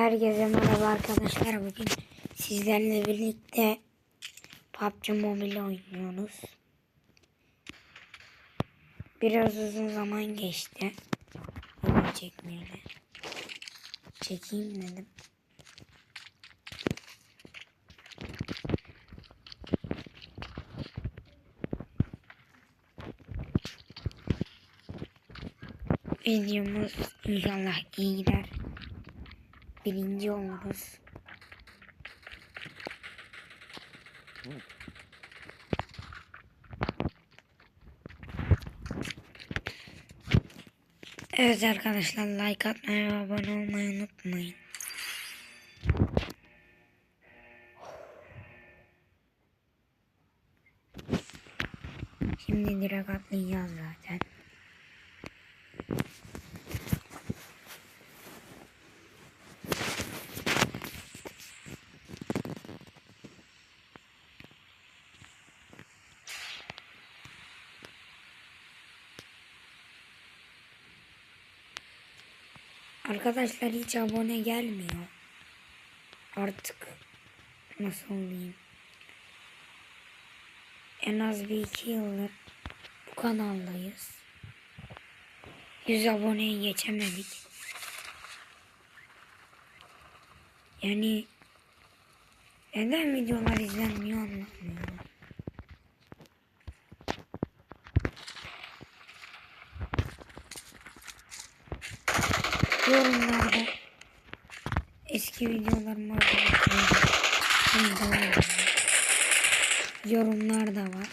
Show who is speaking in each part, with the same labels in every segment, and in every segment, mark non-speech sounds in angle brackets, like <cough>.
Speaker 1: Herkese merhaba arkadaşlar. Bugün sizlerle birlikte PUBG Mobile oynuyoruz. Biraz uzun zaman geçti. Video çekmeyeli. Çekeyim dedim. Videomuz inşallah iyi gider. Birinci oluruz. Evet arkadaşlar like atmayı ve abone olmayı unutmayın. Şimdi direkt atlayacağız zaten. Arkadaşlar hiç abone gelmiyor. Artık nasıl olayım? En az bir iki yıldır bu kanaldayız. 100 aboneyi geçemedik. Yani neden videolar izlenmiyor anlamıyorum. Yorumlarda eski videolarıma bakmayı Yorumlar da var.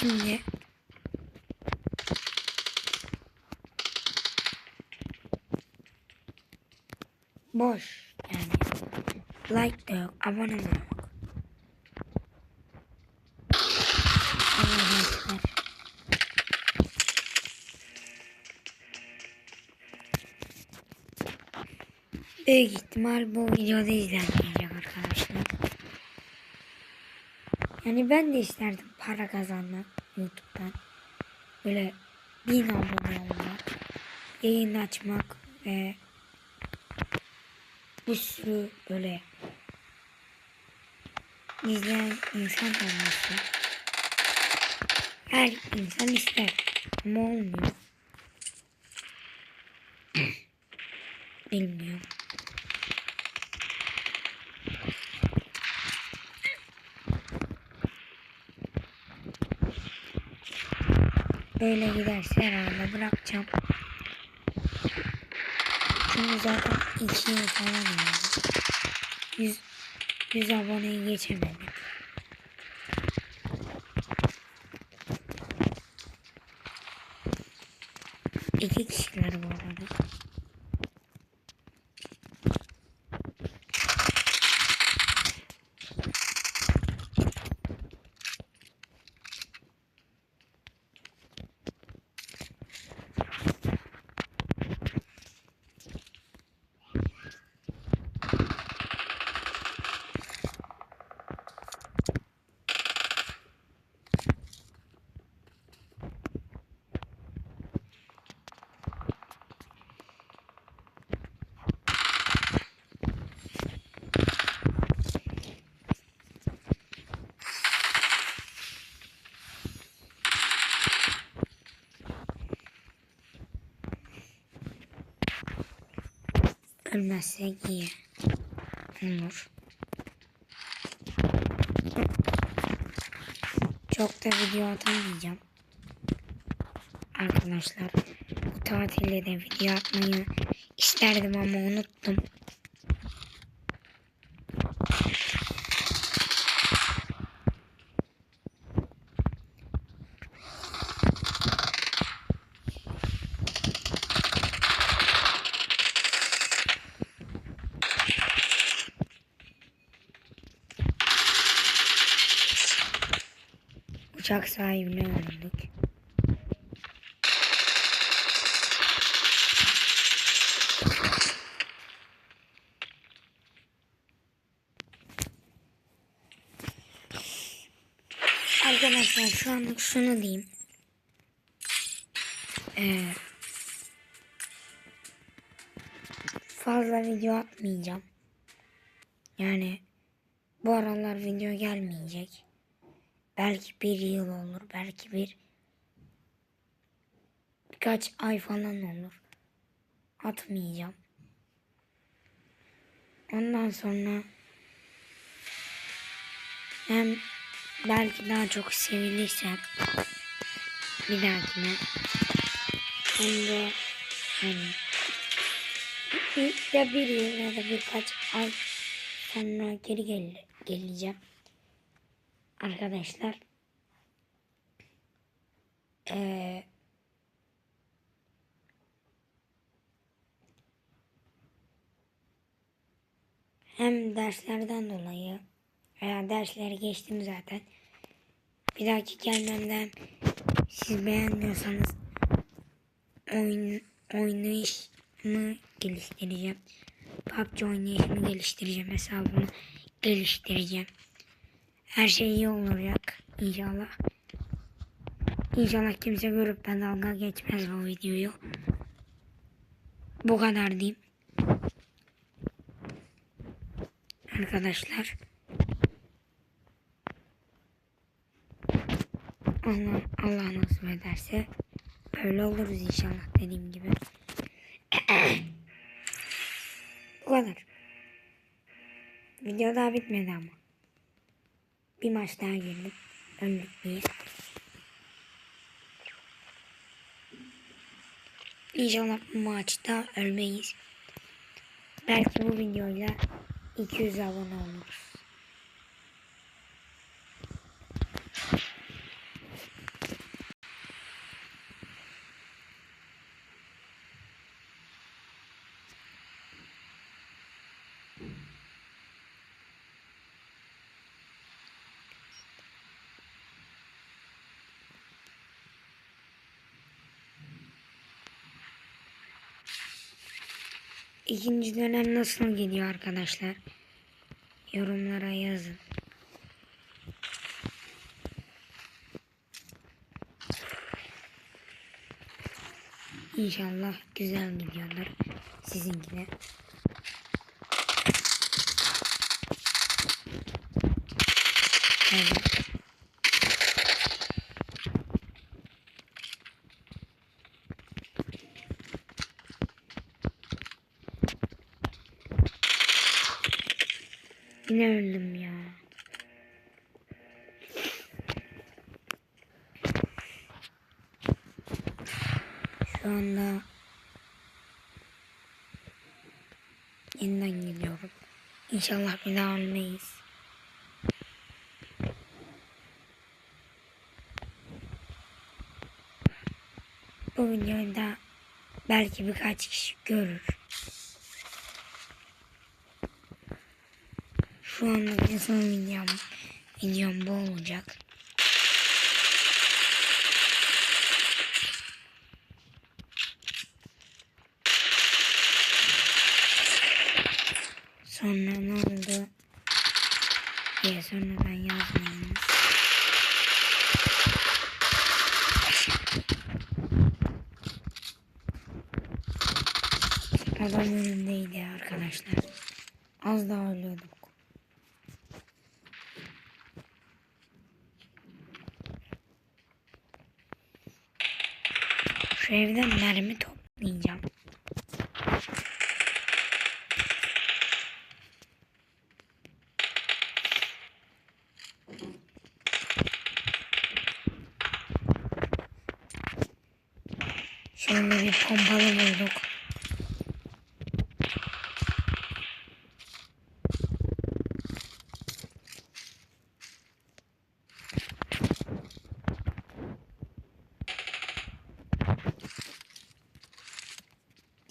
Speaker 1: Şimdi boş yani like da yok, abone de. Büyük ihtimal bu videoda izlenmeyecek arkadaşlar. Yani ben de isterdim para kazanmak YouTube'dan. Böyle bin abone olmak, yayın açmak ve bir sürü böyle izleyen insan olması. Her insan ister ama olmuyor. <clears throat> Bilmiyorum. Böyle giderse herhalde bırakacağım. Çünkü zaten 2 yıl falan oldu. 100, 100 aboneyi geçemedim. İki kişiler bu arada. Ölmezsek iyi. Olur. Çok da video atamayacağım. Arkadaşlar bu tatilde de video atmayı isterdim ama unuttum. Uçak sahibine öldük. Arkadaşlar şu anlık şunu diyeyim. Ee, fazla video atmayacağım. Yani bu aralar video gelmeyecek. Belki bir yıl olur. Belki bir birkaç ay falan olur. Atmayacağım. Ondan sonra hem belki daha çok sevilirsem bir dahakine hem de hani ya bir yıl ya da birkaç ay sonra geri gel geleceğim. Arkadaşlar ee, hem derslerden dolayı veya dersleri geçtim zaten. Bir dahaki gelmemden siz beğenmiyorsanız oyun, oynayışımı geliştireceğim. PUBG oynayışımı geliştireceğim. Hesabımı geliştireceğim. Her şey iyi olacak inşallah. İnşallah kimse görüp ben dalga geçmez bu videoyu. Bu kadar diyeyim. Arkadaşlar. Allah, Allah nasip ederse böyle oluruz inşallah dediğim gibi. <coughs> Bu kadar. Video daha bitmedi ama. Bir maç daha girdim. Öldük biz. İnşallah maçta ölmeyiz. Belki bu videoyla 200 abone oluruz. İkinci dönem nasıl gidiyor arkadaşlar? Yorumlara yazın. İnşallah güzel gidiyorlar. Sizinki de. Evet. Yine öldüm ya. Şu anda yeniden gidiyorum. İnşallah bir daha ölmeyiz. Bu videoyu da belki birkaç kişi görür. Şu anda bir son videom, videom bu olacak. Sonra ne oldu diye sonradan yazmayınız. Adam önümdeydi arkadaşlar. Az daha ölüyorduk. Şu evden mermi toplayacağım.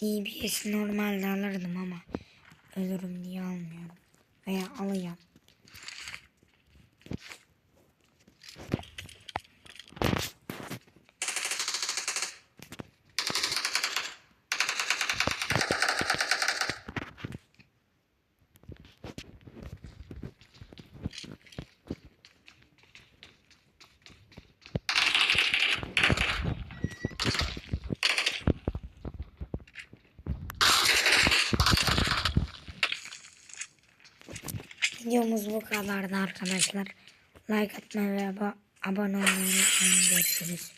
Speaker 1: DBS normalde alırdım ama ölürüm diye almıyorum. Veya alayım. Videomuz bu kadardı arkadaşlar. Like atmayı ve abo- abone olmayı unutmayın. Görüşürüz.